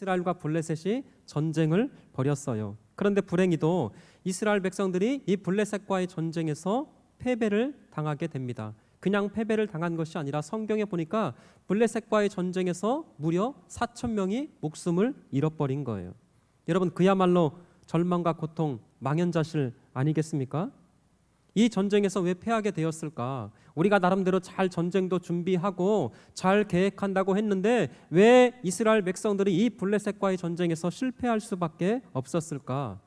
이스라엘과 블레셋이 전쟁을 벌였어요. 그런데 불행히도 이스라엘 백성들이 이 블레셋과의 전쟁에서 패배를 당하게 됩니다. 그냥 패배를 당한 것이 아니라 성경에 보니까 블레셋과의 전쟁에서 무려 4천 명이 목숨을 잃어버린 거예요. 여러분 그야말로 절망과 고통, 망연자실 아니겠습니까? 이 전쟁에서 왜 패하게 되었을까? 우리가 나름대로 잘 전쟁도 준비하고 잘 계획한다고 했는데 왜 이스라엘 백성들이 이 블레셋과의 전쟁에서 실패할 수밖에 없었을까?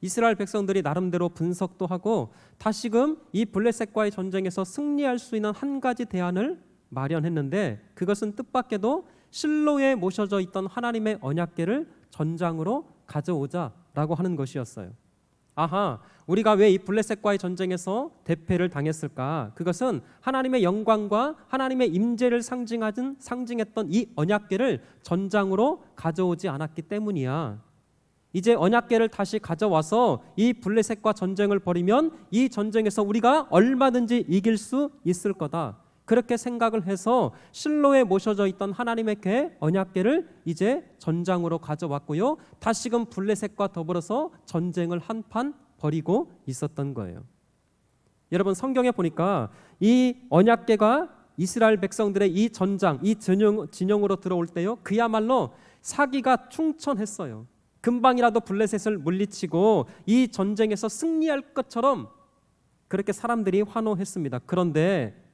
이스라엘 백성들이 나름대로 분석도 하고 다시금 이 블레셋과의 전쟁에서 승리할 수 있는 한 가지 대안을 마련했는데 그것은 뜻밖에도 실로에 모셔져 있던 하나님의 언약궤를 전장으로 가져오자라고 하는 것이었어요. 아하, 우리가 왜 이 블레셋과의 전쟁에서 대패를 당했을까? 그것은 하나님의 영광과 하나님의 임재를 상징하는 상징했던 이 언약궤를 전장으로 가져오지 않았기 때문이야. 이제 언약궤를 다시 가져와서 이 블레셋과 전쟁을 벌이면 이 전쟁에서 우리가 얼마든지 이길 수 있을 거다. 그렇게 생각을 해서 실로에 모셔져 있던 하나님의 궤 언약궤를 이제 전장으로 가져왔고요. 다시금 블레셋과 더불어서 전쟁을 한 판 벌이고 있었던 거예요. 여러분 성경에 보니까 이 언약궤가 이스라엘 백성들의 이 전장, 이 진영, 진영으로 들어올 때요. 그야말로 사기가 충천했어요. 금방이라도 블레셋을 물리치고 이 전쟁에서 승리할 것처럼 그렇게 사람들이 환호했습니다. 그런데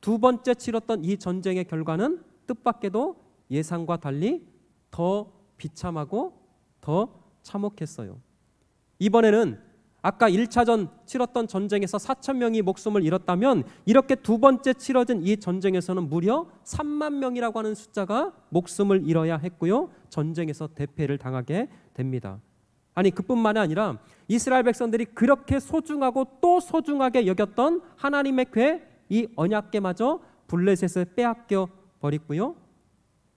두 번째 치렀던 이 전쟁의 결과는 뜻밖에도 예상과 달리 더 비참하고 더 참혹했어요. 이번에는 아까 1차전 치렀던 전쟁에서 4천 명이 목숨을 잃었다면 이렇게 두 번째 치러진 이 전쟁에서는 무려 3만 명이라고 하는 숫자가 목숨을 잃어야 했고요. 전쟁에서 대패를 당하게 됩니다. 아니 그뿐만이 아니라 이스라엘 백성들이 그렇게 소중하고 또 소중하게 여겼던 하나님의 궤 이 언약궤마저 블레셋을 빼앗겨 버리고요.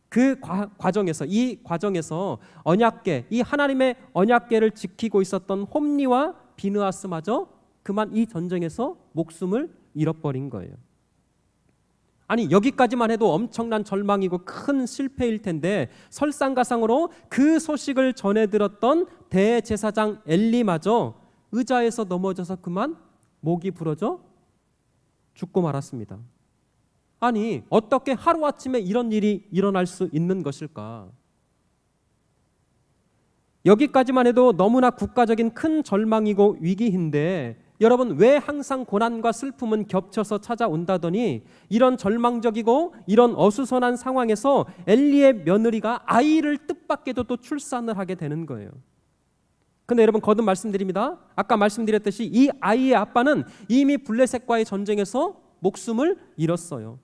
그 과, 과정에서 이 과정에서 언약궤 이 하나님의 언약궤를 지키고 있었던 홈리와 비느하스마저 그만 이 전쟁에서 목숨을 잃어버린 거예요. 아니 여기까지만 해도 엄청난 절망이고 큰 실패일 텐데 설상가상으로 그 소식을 전해 들었던 대제사장 엘리마저 의자에서 넘어져서 그만 목이 부러져 죽고 말았습니다. 아니 어떻게 하루아침에 이런 일이 일어날 수 있는 것일까? 여기까지만 해도 너무나 국가적인 큰 절망이고 위기인데 여러분 왜 항상 고난과 슬픔은 겹쳐서 찾아온다더니 이런 절망적이고 이런 어수선한 상황에서 엘리의 며느리가 아이를 뜻밖에도 또 출산을 하게 되는 거예요. 근데 여러분 거듭 말씀드립니다. 아까 말씀드렸듯이 이 아이의 아빠는 이미 블레셋과의 전쟁에서 목숨을 잃었어요.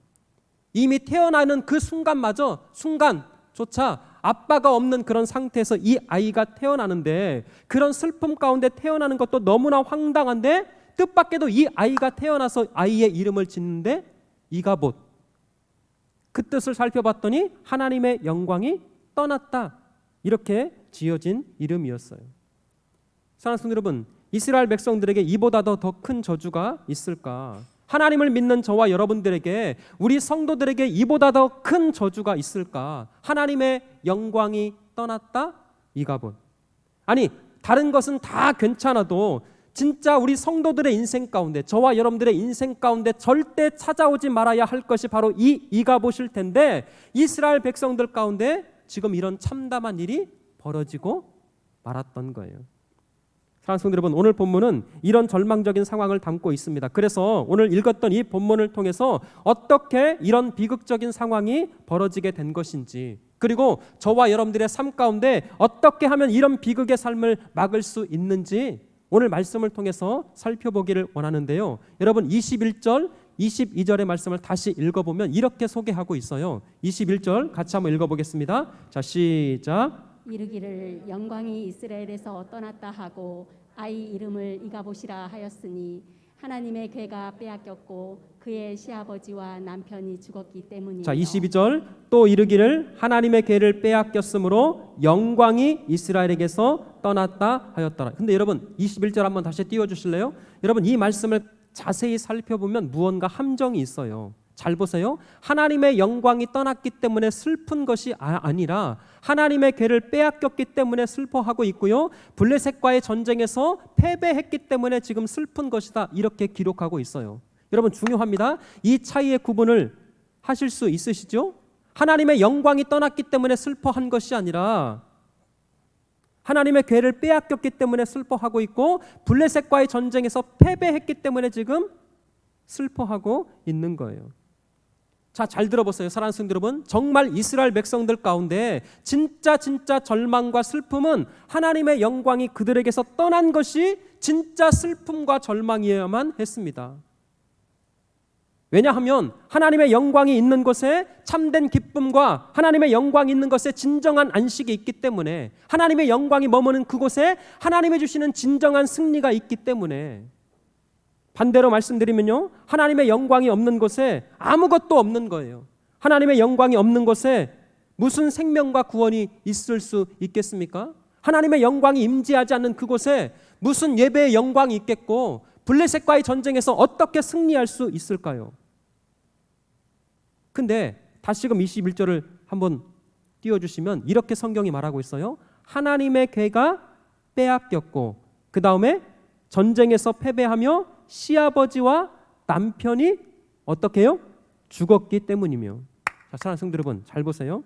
이미 태어나는 그 순간마저 순간조차 아빠가 없는 그런 상태에서 이 아이가 태어나는데 그런 슬픔 가운데 태어나는 것도 너무나 황당한데 뜻밖에도 이 아이가 태어나서 아이의 이름을 짓는데 이가봇 그 뜻을 살펴봤더니 하나님의 영광이 떠났다 이렇게 지어진 이름이었어요. 사랑하는 성도 여러분, 이스라엘 백성들에게 이보다 더큰 저주가 있을까? 하나님을 믿는 저와 여러분들에게 우리 성도들에게 이보다 더 큰 저주가 있을까? 하나님의 영광이 떠났다? 이가본. 아니, 다른 것은 다 괜찮아도 진짜 우리 성도들의 인생 가운데 저와 여러분들의 인생 가운데 절대 찾아오지 말아야 할 것이 바로 이 이가보실 텐데 이스라엘 백성들 가운데 지금 이런 참담한 일이 벌어지고 말았던 거예요. 사랑하는 성도 여러분, 오늘 본문은 이런 절망적인 상황을 담고 있습니다. 그래서 오늘 읽었던 이 본문을 통해서 어떻게 이런 비극적인 상황이 벌어지게 된 것인지, 그리고 저와 여러분들의 삶 가운데 어떻게 하면 이런 비극의 삶을 막을 수 있는지 오늘 말씀을 통해서 살펴보기를 원하는데요. 여러분 21절 22절의 말씀을 다시 읽어보면 이렇게 소개하고 있어요. 21절 같이 한번 읽어보겠습니다. 자 시작. 이르기를 영광이 이스라엘에서 떠났다 하고 아이 이름을 이가보시라 하였으니 하나님의 괴가 빼앗겼고 그의 시아버지와 남편이 죽었기 때문이요. 자 22절 또 이르기를 하나님의 괴를 빼앗겼으므로 영광이 이스라엘에게서 떠났다 하였더라. 근데 여러분 21절 한번 다시 띄워 주실래요? 여러분 이 말씀을 자세히 살펴보면 무언가 함정이 있어요. 잘 보세요. 하나님의 영광이 떠났기 때문에 슬픈 것이 아, 아니라 하나님의 괴를 빼앗겼기 때문에 슬퍼하고 있고요. 블레셋과의 전쟁에서 패배했기 때문에 지금 슬픈 것이다. 이렇게 기록하고 있어요. 여러분 중요합니다. 이 차이의 구분을 하실 수 있으시죠? 하나님의 영광이 떠났기 때문에 슬퍼한 것이 아니라 하나님의 괴를 빼앗겼기 때문에 슬퍼하고 있고 블레셋과의 전쟁에서 패배했기 때문에 지금 슬퍼하고 있는 거예요. 자, 잘 들어보세요. 사랑하는 성도 여러분. 정말 이스라엘 백성들 가운데 진짜 진짜 절망과 슬픔은 하나님의 영광이 그들에게서 떠난 것이 진짜 슬픔과 절망이어야만 했습니다. 왜냐하면 하나님의 영광이 있는 곳에 참된 기쁨과 하나님의 영광이 있는 것에 진정한 안식이 있기 때문에 하나님의 영광이 머무는 그곳에 하나님이 주시는 진정한 승리가 있기 때문에 반대로 말씀드리면요. 하나님의 영광이 없는 곳에 아무것도 없는 거예요. 하나님의 영광이 없는 곳에 무슨 생명과 구원이 있을 수 있겠습니까? 하나님의 영광이 임재하지 않는 그곳에 무슨 예배의 영광이 있겠고 블레셋과의 전쟁에서 어떻게 승리할 수 있을까요? 근데 다시금 21절을 한번 띄워 주시면 이렇게 성경이 말하고 있어요. 하나님의 괴가 빼앗겼고 그 다음에 전쟁에서 패배하며 시아버지와 남편이 어떻게 해요? 죽었기 때문이며 자, 사랑하는 성도 여러분 잘 보세요.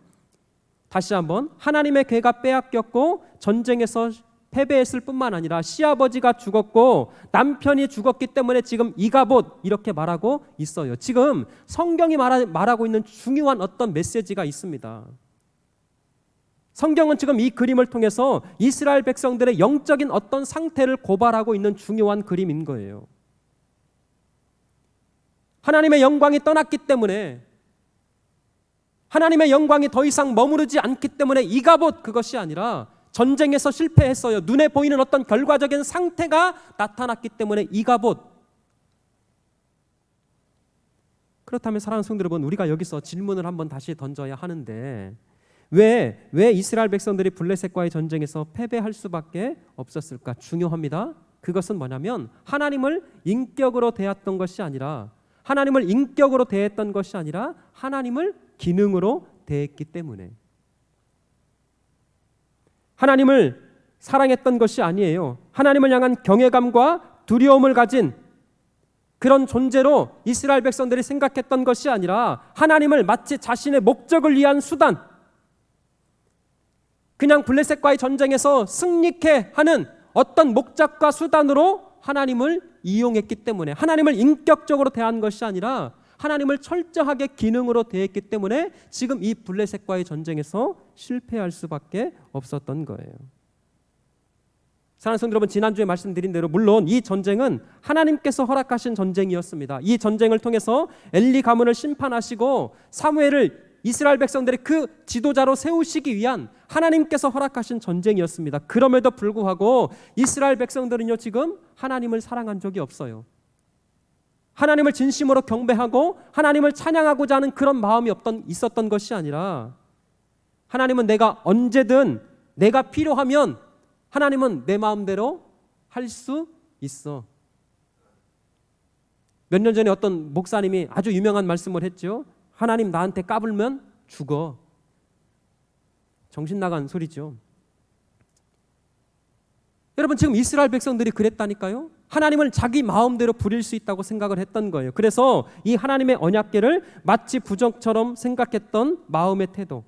다시 한번 하나님의 괴가 빼앗겼고 전쟁에서 패배했을 뿐만 아니라 시아버지가 죽었고 남편이 죽었기 때문에 지금 이가봇 이렇게 말하고 있어요. 지금 성경이 말하, 말하고 있는 중요한 어떤 메시지가 있습니다. 성경은 지금 이 그림을 통해서 이스라엘 백성들의 영적인 어떤 상태를 고발하고 있는 중요한 그림인 거예요. 하나님의 영광이 떠났기 때문에 하나님의 영광이 더 이상 머무르지 않기 때문에 이가봇 그것이 아니라 전쟁에서 실패했어요. 눈에 보이는 어떤 결과적인 상태가 나타났기 때문에 이가봇. 그렇다면 사랑하는 성도 여러분, 우리가 여기서 질문을 한번 다시 던져야 하는데 왜, 왜 이스라엘 백성들이 블레셋과의 전쟁에서 패배할 수밖에 없었을까? 중요합니다. 그것은 뭐냐면 하나님을 인격으로 대했던 것이 아니라 하나님을 인격으로 대했던 것이 아니라 하나님을 기능으로 대했기 때문에 하나님을 사랑했던 것이 아니에요. 하나님을 향한 경외감과 두려움을 가진 그런 존재로 이스라엘 백성들이 생각했던 것이 아니라 하나님을 마치 자신의 목적을 위한 수단, 그냥 블레셋과의 전쟁에서 승리케 하는 어떤 목적과 수단으로 하나님을 이용했기 때문에 하나님을 인격적으로 대한 것이 아니라 하나님을 철저하게 기능으로 대했기 때문에 지금 이 블레셋과의 전쟁에서 실패할 수밖에 없었던 거예요. 사랑하는 성도 여러분 지난주에 말씀드린 대로 물론 이 전쟁은 하나님께서 허락하신 전쟁이었습니다. 이 전쟁을 통해서 엘리 가문을 심판하시고 사무엘을 이스라엘 백성들의 그 지도자로 세우시기 위한 하나님께서 허락하신 전쟁이었습니다. 그럼에도 불구하고 이스라엘 백성들은요 지금 하나님을 사랑한 적이 없어요. 하나님을 진심으로 경배하고 하나님을 찬양하고자 하는 그런 마음이 없던 있었던 것이 아니라 하나님은 내가 언제든 내가 필요하면 하나님은 내 마음대로 할 수 있어. 몇 년 전에 어떤 목사님이 아주 유명한 말씀을 했죠. 하나님 나한테 까불면 죽어. 정신 나간 소리죠. 여러분 지금 이스라엘 백성들이 그랬다니까요. 하나님을 자기 마음대로 부릴 수 있다고 생각을 했던 거예요. 그래서 이 하나님의 언약계를 마치 부적처럼 생각했던 마음의 태도.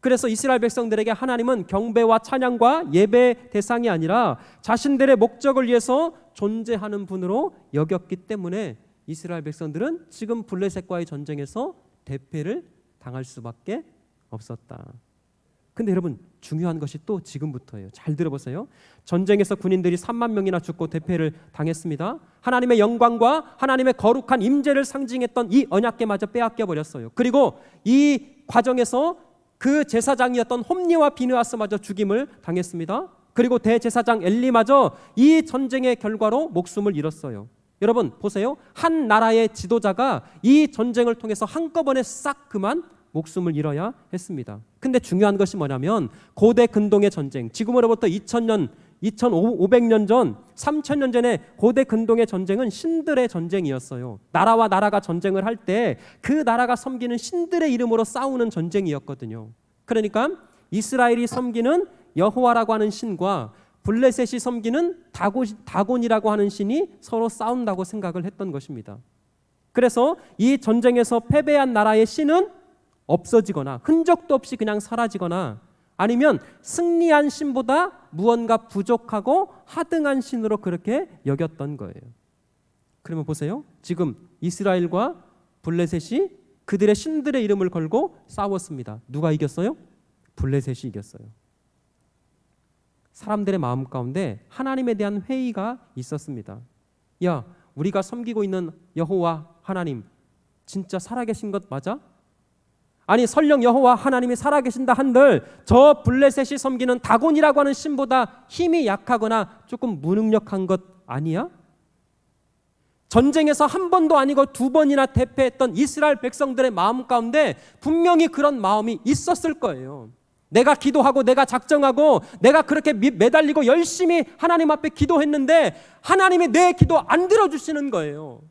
그래서 이스라엘 백성들에게 하나님은 경배와 찬양과 예배 대상이 아니라 자신들의 목적을 위해서 존재하는 분으로 여겼기 때문에 이스라엘 백성들은 지금 블레셋과의 전쟁에서 대패를 당할 수밖에 없었다. 근데 여러분 중요한 것이 또 지금부터예요. 잘 들어보세요. 전쟁에서 군인들이 3만 명이나 죽고 대패를 당했습니다. 하나님의 영광과 하나님의 거룩한 임재를 상징했던 이 언약궤마저 빼앗겨 버렸어요. 그리고 이 과정에서 그 제사장이었던 홈리와 비느하스마저 죽임을 당했습니다. 그리고 대제사장 엘리마저 이 전쟁의 결과로 목숨을 잃었어요. 여러분 보세요. 한 나라의 지도자가 이 전쟁을 통해서 한꺼번에 싹 그만 목숨을 잃어야 했습니다. 근데 중요한 것이 뭐냐면 고대 근동의 전쟁, 지금으로부터 2000년 2500년 전, 3000년 전에 고대 근동의 전쟁은 신들의 전쟁이었어요. 나라와 나라가 전쟁을 할 때 그 나라가 섬기는 신들의 이름으로 싸우는 전쟁이었거든요. 그러니까 이스라엘이 섬기는 여호와라고 하는 신과 블레셋이 섬기는 다고, 다곤 이라고 하는 신이 서로 싸운다고 생각을 했던 것입니다. 그래서 이 전쟁에서 패배한 나라의 신은 없어지거나 흔적도 없이 그냥 사라지거나 아니면 승리한 신보다 무언가 부족하고 하등한 신으로 그렇게 여겼던 거예요. 그러면 보세요. 지금 이스라엘과 블레셋이 그들의 신들의 이름을 걸고 싸웠습니다. 누가 이겼어요? 블레셋이 이겼어요. 사람들의 마음 가운데 하나님에 대한 회의가 있었습니다. 야, 우리가 섬기고 있는 여호와 하나님 진짜 살아계신 것 맞아? 아니 설령 여호와 하나님이 살아계신다 한들 저 블레셋이 섬기는 다곤이라고 하는 신보다 힘이 약하거나 조금 무능력한 것 아니야? 전쟁에서 한 번도 아니고 두 번이나 대패했던 이스라엘 백성들의 마음 가운데 분명히 그런 마음이 있었을 거예요. 내가 기도하고 내가 작정하고 내가 그렇게 미- 매달리고 열심히 하나님 앞에 기도했는데 하나님이 내 기도 안 들어주시는 거예요.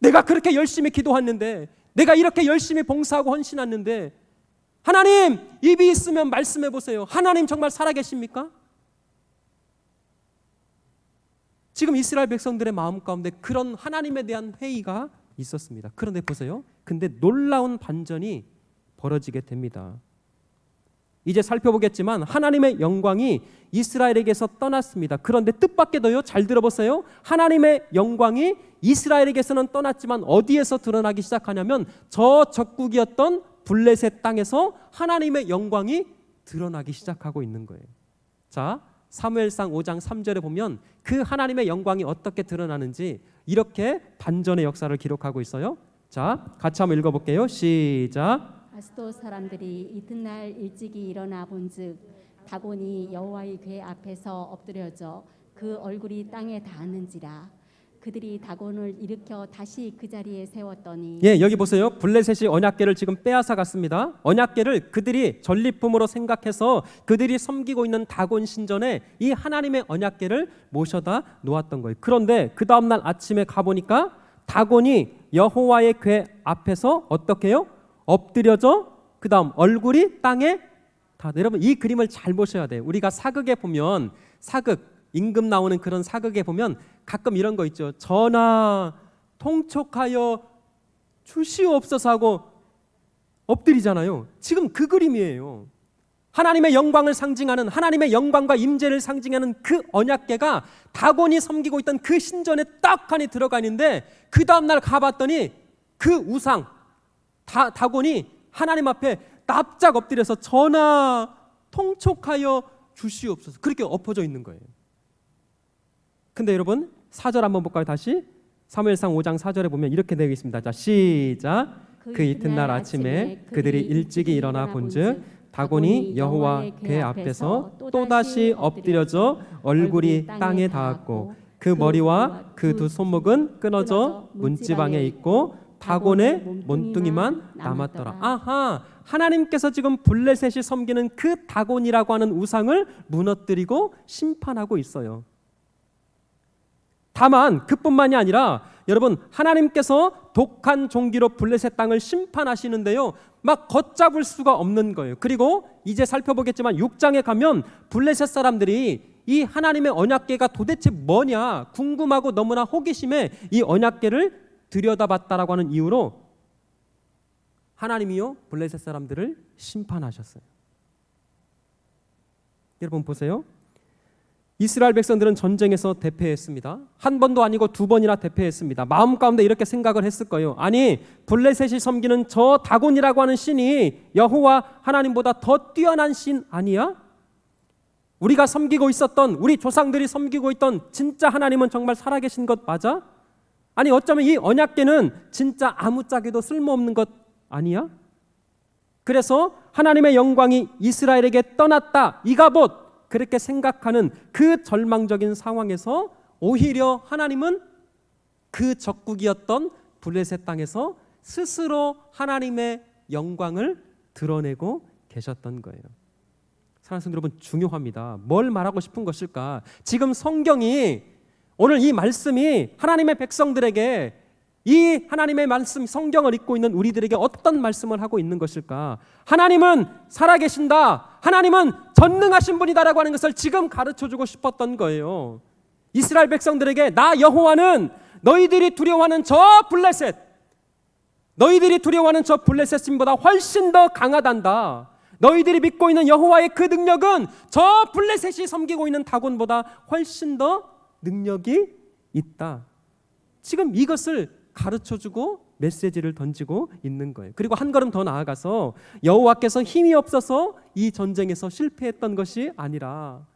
내가 그렇게 열심히 기도했는데 내가 이렇게 열심히 봉사하고 헌신했는데 하나님 입이 있으면 말씀해 보세요. 하나님 정말 살아계십니까? 지금 이스라엘 백성들의 마음 가운데 그런 하나님에 대한 회의가 있었습니다. 그런데 보세요. 근데 놀라운 반전이 벌어지게 됩니다. 이제 살펴보겠지만 하나님의 영광이 이스라엘에게서 떠났습니다. 그런데 뜻밖에도요. 잘 들어보세요. 하나님의 영광이 이스라엘에게서는 떠났지만 어디에서 드러나기 시작하냐면 저 적국이었던 블레셋 땅에서 하나님의 영광이 드러나기 시작하고 있는 거예요. 자, 사무엘상 5장 3절에 보면 그 하나님의 영광이 어떻게 드러나는지 이렇게 반전의 역사를 기록하고 있어요. 자, 같이 한번 읽어 볼게요. 시작. 아스도 사람들이 이튿날 일찍이 일어나 본즉 다곤이 여호와의 궤 앞에서 엎드려져 그 얼굴이 땅에 닿았는지라 그들이 다곤을 일으켜 다시 그 자리에 세웠더니 예, 여기 보세요. 블레셋이 언약궤를 지금 빼앗아 갔습니다. 언약궤를 그들이 전리품으로 생각해서 그들이 섬기고 있는 다곤 신전에 이 하나님의 언약궤를 모셔다 놓았던 거예요. 그런데 그 다음 날 아침에 가 보니까 다곤이 여호와의 궤 앞에서 어떻게 해요? 엎드려져 그 다음 얼굴이 땅에 다 여러분 이 그림을 잘 보셔야 돼요. 우리가 사극에 보면 사극 임금 나오는 그런 사극에 보면 가끔 이런 거 있죠. 전하 통촉하여 주시옵소서 하고 엎드리잖아요. 지금 그 그림이에요. 하나님의 영광을 상징하는 하나님의 영광과 임재를 상징하는 그 언약궤가 다곤이 섬기고 있던 그 신전에 떡하니 들어가 있는데 그 다음 날 가봤더니 그 우상 다, 다곤이 하나님 앞에 납작 엎드려서 전하 통촉하여 주시옵소서 그렇게 엎어져 있는 거예요. 근데 여러분 4절 한번 볼까요 다시 사무엘상 5장 4절에 보면 이렇게 되어 있습니다. 자 시작 그 이튿날 아침에 그들이 일찍이 일어나 본즉 다곤이 여호와 궤 앞에서 또다시 엎드려져 얼굴이 땅에 닿았고 그 머리와 그 두 손목은 끊어져 문지방에 있고 다곤의 몸뚱이만 남았더라. 아하, 하나님께서 지금 블레셋이 섬기는 그 다곤이라고 하는 우상을 무너뜨리고 심판하고 있어요. 다만 그뿐만이 아니라 여러분 하나님께서 독한 종기로 블레셋 땅을 심판하시는데요. 막 걷잡을 수가 없는 거예요. 그리고 이제 살펴보겠지만 6장에 가면 블레셋 사람들이 이 하나님의 언약궤가 도대체 뭐냐 궁금하고 너무나 호기심에 이 언약궤를 들여다봤다라고 하는 이유로 하나님이요 블레셋 사람들을 심판하셨어요. 여러분 보세요. 이스라엘 백성들은 전쟁에서 대패했습니다. 한 번도 아니고 두 번이나 대패했습니다. 마음 가운데 이렇게 생각을 했을 거예요. 아니 블레셋이 섬기는 저 다곤이라고 하는 신이 여호와 하나님보다 더 뛰어난 신 아니야? 우리가 섬기고 있었던 우리 조상들이 섬기고 있던 진짜 하나님은 정말 살아계신 것 맞아? 아니 어쩌면 이 언약궤는 진짜 아무짝에도 쓸모없는 것 아니야? 그래서 하나님의 영광이 이스라엘에게 떠났다. 이가봇 그렇게 생각하는 그 절망적인 상황에서 오히려 하나님은 그 적국이었던 블레셋 땅에서 스스로 하나님의 영광을 드러내고 계셨던 거예요. 사랑하는 여러분 중요합니다. 뭘 말하고 싶은 것일까? 지금 성경이 오늘 이 말씀이 하나님의 백성들에게 이 하나님의 말씀 성경을 읽고 있는 우리들에게 어떤 말씀을 하고 있는 것일까? 하나님은 살아계신다. 하나님은 전능하신 분이다라고 하는 것을 지금 가르쳐 주고 싶었던 거예요. 이스라엘 백성들에게 나 여호와는 너희들이 두려워하는 저 블레셋 너희들이 두려워하는 저 블레셋 신보다 훨씬 더 강하단다. 너희들이 믿고 있는 여호와의 그 능력은 저 블레셋이 섬기고 있는 다곤보다 훨씬 더 능력이 있다. 지금 이것을 가르쳐 주고 메시지를 던지고 있는 거예요. 그리고 한 걸음 더 나아가서 여호와께서 힘이 없어서 이 전쟁에서 실패했던 것이 아니라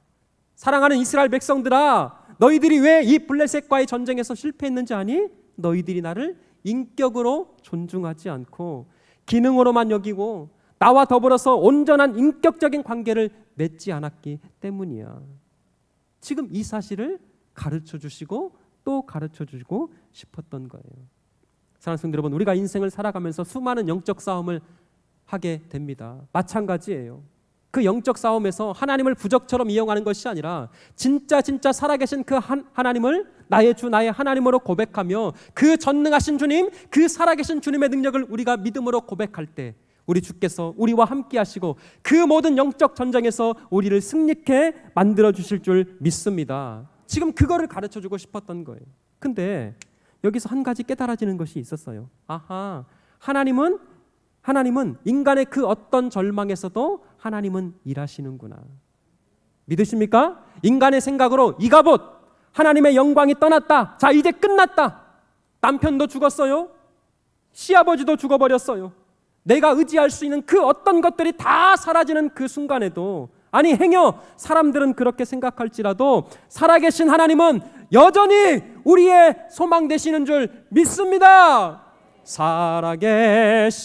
사랑하는 이스라엘 백성들아 너희들이 왜 이 블레셋과의 전쟁에서 실패했는지 아니? 너희들이 나를 인격으로 존중하지 않고 기능으로만 여기고 나와 더불어서 온전한 인격적인 관계를 맺지 않았기 때문이야. 지금 이 사실을 가르쳐 주시고 또 가르쳐 주고 싶었던 거예요. 사랑하는 성도 여러분, 우리가 인생을 살아가면서 수많은 영적 싸움을 하게 됩니다. 마찬가지예요. 그 영적 싸움에서 하나님을 부적처럼 이용하는 것이 아니라 진짜 진짜 살아계신 그 한, 하나님을 나의 주 나의 하나님으로 고백하며 그 전능하신 주님 그 살아계신 주님의 능력을 우리가 믿음으로 고백할 때 우리 주께서 우리와 함께 하시고 그 모든 영적 전쟁에서 우리를 승리케 만들어 주실 줄 믿습니다. 지금 그거를 가르쳐 주고 싶었던 거예요. 근데 여기서 한 가지 깨달아지는 것이 있었어요. 아하. 하나님은 하나님은 인간의 그 어떤 절망에서도 하나님은 일하시는구나. 믿으십니까? 인간의 생각으로 이가봇 하나님의 영광이 떠났다. 자, 이제 끝났다. 남편도 죽었어요. 시아버지도 죽어버렸어요. 내가 의지할 수 있는 그 어떤 것들이 다 사라지는 그 순간에도 아니 행여 사람들은 그렇게 생각할지라도 살아계신 하나님은 여전히 우리의 소망 되시는 줄 믿습니다. 살아계신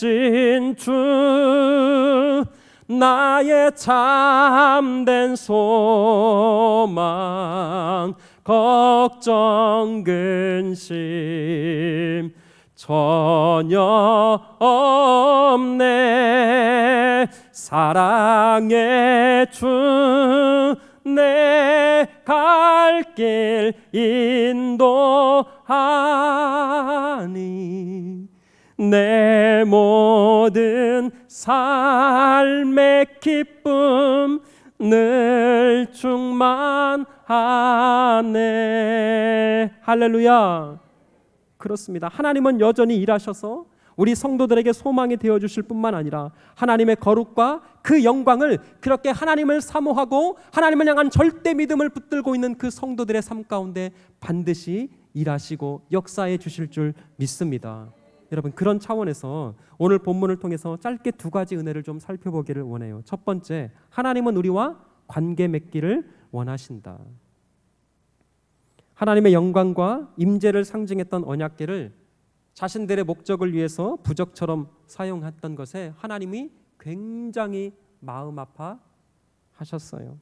주 나의 참된 소망 걱정 근심 전혀 없네. 사랑의 주 내 갈 길 인도하니 내 모든 삶의 기쁨 늘 충만하네. 할렐루야 그렇습니다 하나님은 여전히 일하셔서 우리 성도들에게 소망이 되어 주실 뿐만 아니라 하나님의 거룩과 그 영광을 그렇게 하나님을 사모하고 하나님을 향한 절대 믿음을 붙들고 있는 그 성도들의 삶 가운데 반드시 일하시고 역사해 주실 줄 믿습니다. 여러분 그런 차원에서 오늘 본문을 통해서 짧게 두 가지 은혜를 좀 살펴보기를 원해요. 첫 번째, 하나님은 우리와 관계 맺기를 원하신다. 하나님의 영광과 임재를 상징했던 언약궤를 자신들의 목적을 위해서 부적처럼 사용했던 것에 하나님이 굉장히 마음 아파 하셨어요.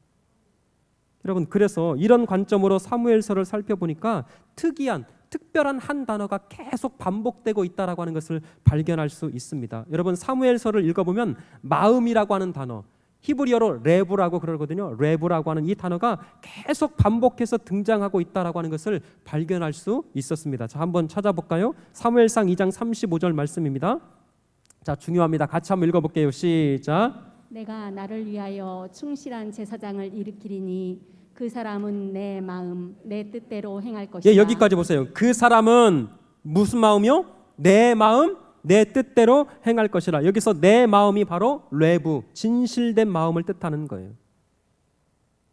여러분 그래서 이런 관점으로 사무엘서를 살펴보니까 특이한 특별한 한 단어가 계속 반복되고 있다라고 하는 것을 발견할 수 있습니다. 여러분 사무엘서를 읽어보면 마음이라고 하는 단어 히브리어로 레브라고 그러거든요. 레브라고 하는 이 단어가 계속 반복해서 등장하고 있다라고 하는 것을 발견할 수 있었습니다. 자, 한번 찾아볼까요? 사무엘상 2장 35절 말씀입니다. 자, 중요합니다. 같이 한번 읽어 볼게요. 시작. 내가 나를 위하여 충실한 제사장을 일으키리니 그 사람은 내 마음 내 뜻대로 행할 것이다. 예, 여기까지 보세요. 그 사람은 무슨 마음이요? 내 마음, 내 뜻대로 행할 것이라. 여기서 내 마음이 바로 레부, 진실된 마음을 뜻하는 거예요.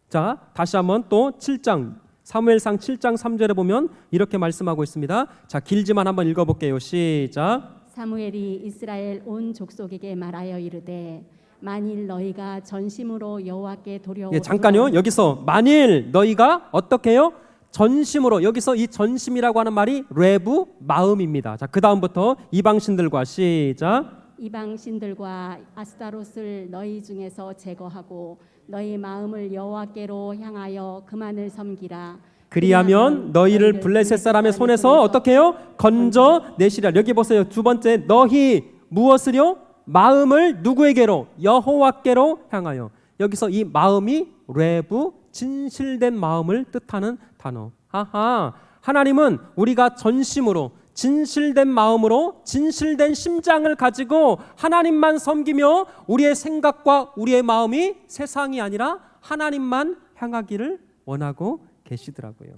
자, 다시 한번 또 7장 사무엘상 7장 3절에 보면 이렇게 말씀하고 있습니다. 자, 길지만 한번 읽어 볼게요. 시작. 사무엘이 이스라엘 온 족속에게 말하여 이르되 만일 너희가 전심으로 여호와께 도려 예, 잠깐요. 여기서 만일 너희가 어떻게 해요? 전심으로 여기서 이 전심이라고 하는 말이 레부 마음입니다. 자, 그다음부터 이방신들과 시작. 이방 신들과 아스타롯을 너희 중에서 제거하고 너희 마음을 여호와께로 향하여 그만을 섬기라. 그리하면 너희를 블레셋 사람의 손에서 어떻게 해요? 건져 내시라. 여기 보세요. 두 번째 너희 무엇을요? 마음을 누구에게로? 여호와께로 향하여. 여기서 이 마음이 레부 진실된 마음을 뜻하는 단어. 아하. 하나님은 우리가 전심으로 진실된 마음으로 진실된 심장을 가지고 하나님만 섬기며 우리의 생각과 우리의 마음이 세상이 아니라 하나님만 향하기를 원하고 계시더라고요.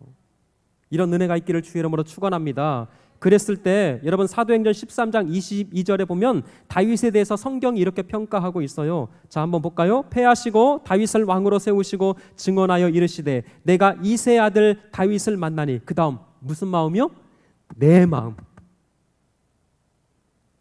이런 은혜가 있기를 주의 이름으로 축원합니다. 그랬을 때 여러분 사도행전 13장 22절에 보면 다윗에 대해서 성경이 이렇게 평가하고 있어요. 자 한번 볼까요? 패하시고 다윗을 왕으로 세우시고 증언하여 이르시되 내가 이세 아들 다윗을 만나니 그다음 무슨 마음이요? 내 마음.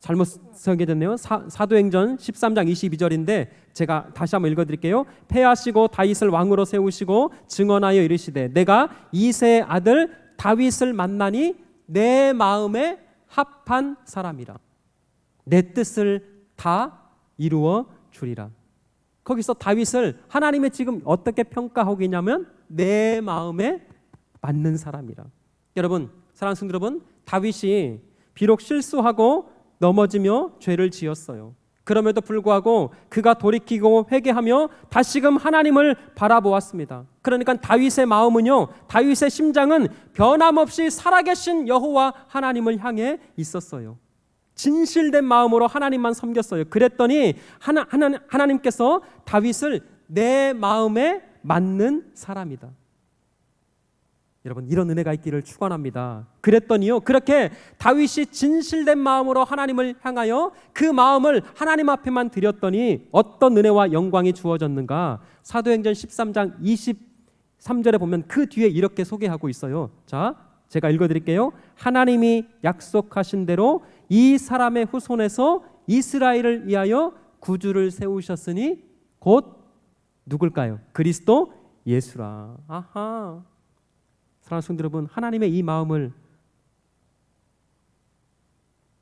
잘못 설계됐네요. 사, 사도행전 13장 22절인데 제가 다시 한번 읽어드릴게요. 패하시고 다윗을 왕으로 세우시고 증언하여 이르시되 내가 이세 아들 다윗을 만나니 내 마음에 합한 사람이라 내 뜻을 다 이루어 주리라. 거기서 다윗을 하나님의 지금 어떻게 평가하고 있냐면 내 마음에 맞는 사람이라. 여러분, 사랑하는 성도 여러분, 다윗이 비록 실수하고 넘어지며 죄를 지었어요. 그럼에도 불구하고 그가 돌이키고 회개하며 다시금 하나님을 바라보았습니다. 그러니까 다윗의 마음은요, 다윗의 심장은 변함없이 살아계신 여호와 하나님을 향해 있었어요. 진실된 마음으로 하나님만 섬겼어요. 그랬더니 하나, 하나, 하나님께서 다윗을 내 마음에 맞는 사람이다. 여러분 이런 은혜가 있기를 축원합니다. 그랬더니요 그렇게 다윗이 진실된 마음으로 하나님을 향하여 그 마음을 하나님 앞에만 드렸더니 어떤 은혜와 영광이 주어졌는가? 사도행전 13장 23절에 보면 그 뒤에 이렇게 소개하고 있어요. 자, 제가 읽어 드릴게요. 하나님이 약속하신 대로 이 사람의 후손에서 이스라엘을 위하여 구주를 세우셨으니 곧 누굴까요? 그리스도 예수라. 아하. 사랑하는 성도 여러분, 하나님의 이 마음을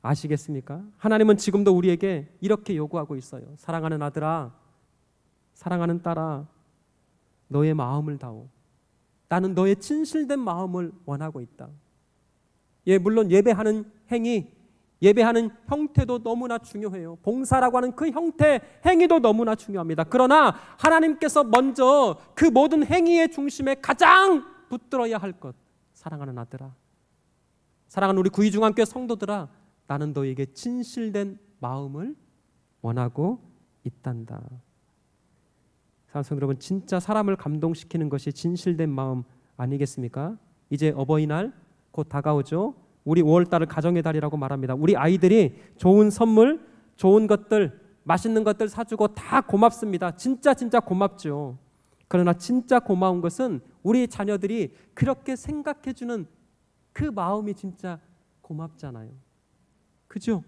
아시겠습니까? 하나님은 지금도 우리에게 이렇게 요구하고 있어요. 사랑하는 아들아, 사랑하는 딸아, 너의 마음을 다오. 나는 너의 진실된 마음을 원하고 있다. 예, 물론 예배하는 행위, 예배하는 형태도 너무나 중요해요. 봉사라고 하는 그 형태, 행위도 너무나 중요합니다. 그러나 하나님께서 먼저 그 모든 행위의 중심에 가장 붙들어야 할 것. 사랑하는 아들아. 사랑하는 우리 구이중앙교회 성도들아. 나는 너에게 진실된 마음을 원하고 있단다. 사랑하는 여러분, 진짜 사람을 감동시키는 것이 진실된 마음 아니겠습니까? 이제 어버이날 곧 다가오죠. 우리 5월달을 가정의 달이라고 말합니다. 우리 아이들이 좋은 선물, 좋은 것들, 맛있는 것들 사주고 다 고맙습니다. 진짜 진짜 고맙죠. 그러나 진짜 고마운 것은 우리 자녀들이 그렇게 생각해 주는 그 마음이 진짜 고맙잖아요. 그죠?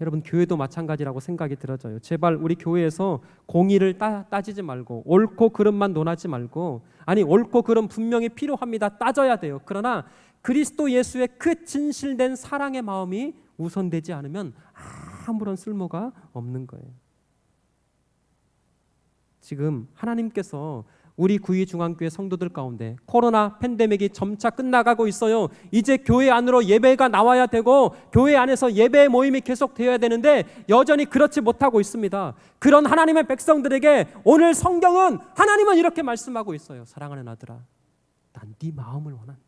여러분 교회도 마찬가지라고 생각이 들어져요. 제발 우리 교회에서 공의를 따, 따지지 말고 옳고 그름만 논하지 말고 아니 옳고 그름 분명히 필요합니다. 따져야 돼요. 그러나 그리스도 예수의 그 진실된 사랑의 마음이 우선되지 않으면 아무런 쓸모가 없는 거예요. 지금 하나님께서 우리 구의 중앙교회 성도들 가운데 코로나 팬데믹이 점차 끝나가고 있어요. 이제 교회 안으로 예배가 나와야 되고 교회 안에서 예배 모임이 계속 되어야 되는데 여전히 그렇지 못하고 있습니다. 그런 하나님의 백성들에게 오늘 성경은 하나님은 이렇게 말씀하고 있어요. 사랑하는 아들아, 난 네 마음을 원한다.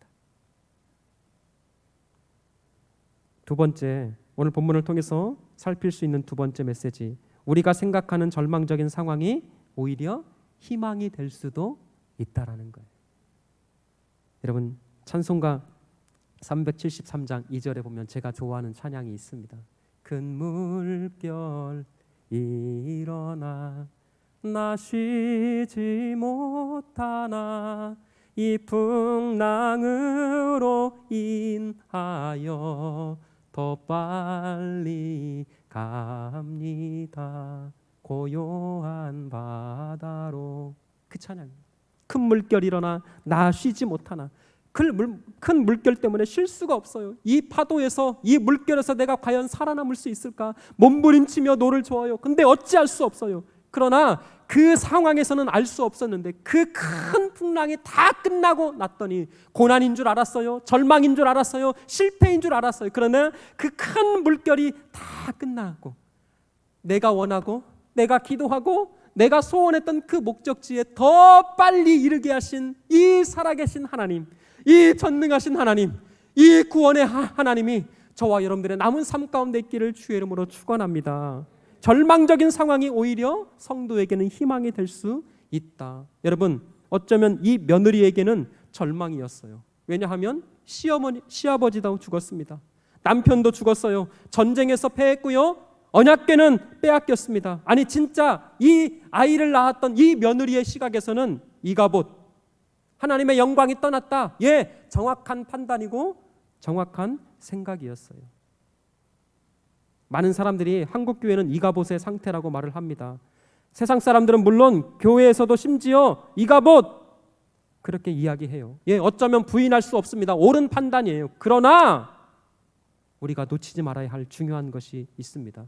두 번째, 오늘 본문을 통해서 살필 수 있는 두 번째 메시지. 우리가 생각하는 절망적인 상황이 오히려 희망이 될 수도 있다라는 거예요. 여러분 찬송가 373장 2절에 보면 제가 좋아하는 찬양이 있습니다. 큰 물결 일어나 나 쉬지 못하나 이 풍랑으로 인하여 더 빨리 갑니다. 고요한 바다로. 그 찬양. 큰 물결 일어나 나 쉬지 못하나. 큰, 물결 때문에 쉴 수가 없어요. 이 파도에서 이 물결에서 내가 과연 살아남을 수 있을까? 몸부림치며 노를 저어요. 근데 어찌할 수 없어요. 그러나 그 상황에서는 알 수 없었는데 그 큰 풍랑이 다 끝나고 났더니 고난인 줄 알았어요. 절망인 줄 알았어요. 실패인 줄 알았어요. 그러나 그 큰 물결이 다 끝나고 내가 원하고 내가 기도하고 내가 소원했던 그 목적지에 더 빨리 이르게 하신 이 살아계신 하나님, 이 전능하신 하나님, 이 구원의 하- 하나님이 저와 여러분들의 남은 삶 가운데 있기를 주의 이름으로 축원합니다. 절망적인 상황이 오히려 성도에게는 희망이 될 수 있다. 여러분, 어쩌면 이 며느리에게는 절망이었어요. 왜냐하면 시어머니, 시아버지도 죽었습니다. 남편도 죽었어요. 전쟁에서 패했고요. 언약궤는 빼앗겼습니다. 아니 진짜 이 아이를 낳았던 이 며느리의 시각에서는 이가봇 하나님의 영광이 떠났다. 예, 정확한 판단이고 정확한 생각이었어요. 많은 사람들이 한국 교회는 이가봇의 상태라고 말을 합니다. 세상 사람들은 물론 교회에서도 심지어 이가봇 그렇게 이야기해요. 예, 어쩌면 부인할 수 없습니다. 옳은 판단이에요. 그러나 우리가 놓치지 말아야 할 중요한 것이 있습니다.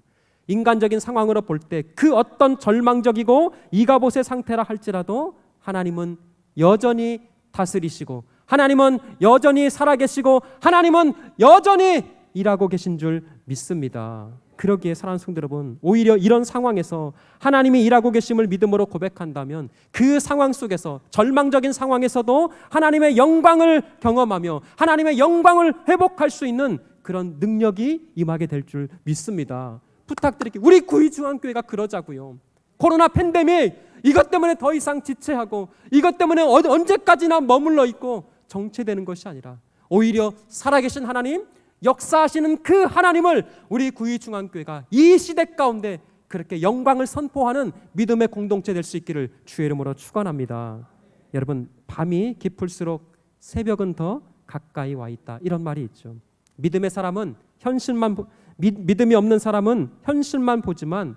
인간적인 상황으로 볼 때 그 어떤 절망적이고 이가봇의 상태라 할지라도 하나님은 여전히 다스리시고 하나님은 여전히 살아계시고 하나님은 여전히 일하고 계신 줄 믿습니다. 그러기에 사랑하는 성도 여러분, 오히려 이런 상황에서 하나님이 일하고 계심을 믿음으로 고백한다면 그 상황 속에서 절망적인 상황에서도 하나님의 영광을 경험하며 하나님의 영광을 회복할 수 있는 그런 능력이 임하게 될 줄 믿습니다. 부탁드릴게요. 우리 구의중앙교회가 그러자고요. 코로나 팬데믹 이것 때문에 더 이상 지체하고 이것 때문에 어- 언제까지나 머물러 있고 정체되는 것이 아니라 오히려 살아계신 하나님 역사하시는 그 하나님을 우리 구의중앙교회가 이 시대 가운데 그렇게 영광을 선포하는 믿음의 공동체 될 수 있기를 주의 이름으로 축원합니다. 여러분 밤이 깊을수록 새벽은 더 가까이 와 있다 이런 말이 있죠. 믿음의 사람은 현실만 보- 믿, 믿음이 없는 사람은 현실만 보지만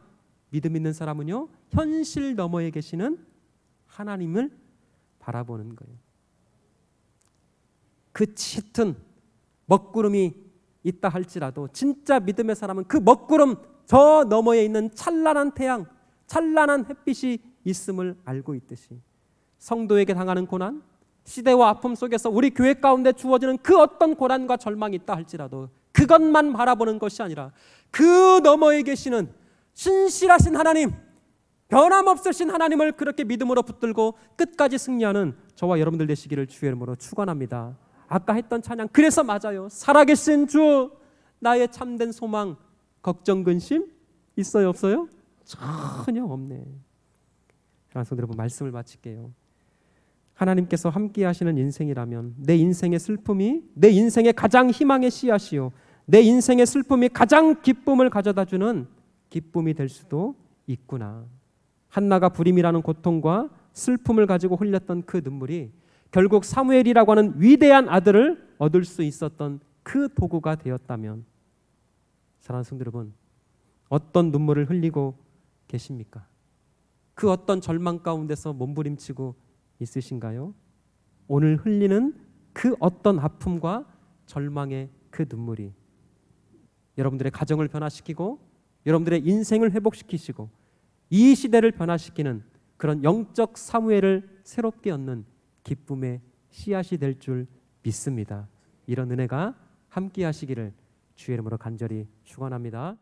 믿음 있는 사람은요 현실 너머에 계시는 하나님을 바라보는 거예요. 그 짙은 먹구름이 있다 할지라도 진짜 믿음의 사람은 그 먹구름 저 너머에 있는 찬란한 태양, 찬란한 햇빛이 있음을 알고 있듯이 성도에게 당하는 고난, 시대와 아픔 속에서 우리 교회 가운데 주어지는 그 어떤 고난과 절망이 있다 할지라도 그것만 바라보는 것이 아니라 그 너머에 계시는 신실하신 하나님, 변함없으신 하나님을 그렇게 믿음으로 붙들고 끝까지 승리하는 저와 여러분들 되시기를 주의 이름으로 축원합니다. 아까 했던 찬양 그래서 맞아요. 살아계신 주 나의 참된 소망 걱정 근심 있어요 없어요? 전혀 없네. 여러분 말씀을 마칠게요. 하나님께서 함께 하시는 인생이라면 내 인생의 슬픔이 내 인생의 가장 희망의 씨앗이요. 내 인생의 슬픔이 가장 기쁨을 가져다 주는 기쁨이 될 수도 있구나. 한나가 불임이라는 고통과 슬픔을 가지고 흘렸던 그 눈물이 결국 사무엘이라고 하는 위대한 아들을 얻을 수 있었던 그 도구가 되었다면 사랑하는 성도 여러분 어떤 눈물을 흘리고 계십니까? 그 어떤 절망 가운데서 몸부림치고 있으신가요? 오늘 흘리는 그 어떤 아픔과 절망의 그 눈물이 여러분들의 가정을 변화시키고 여러분들의 인생을 회복시키시고 이 시대를 변화시키는 그런 영적 사무엘을 새롭게 얻는 기쁨의 씨앗이 될 줄 믿습니다. 이런 은혜가 함께 하시기를 주의 이름으로 간절히 축원합니다.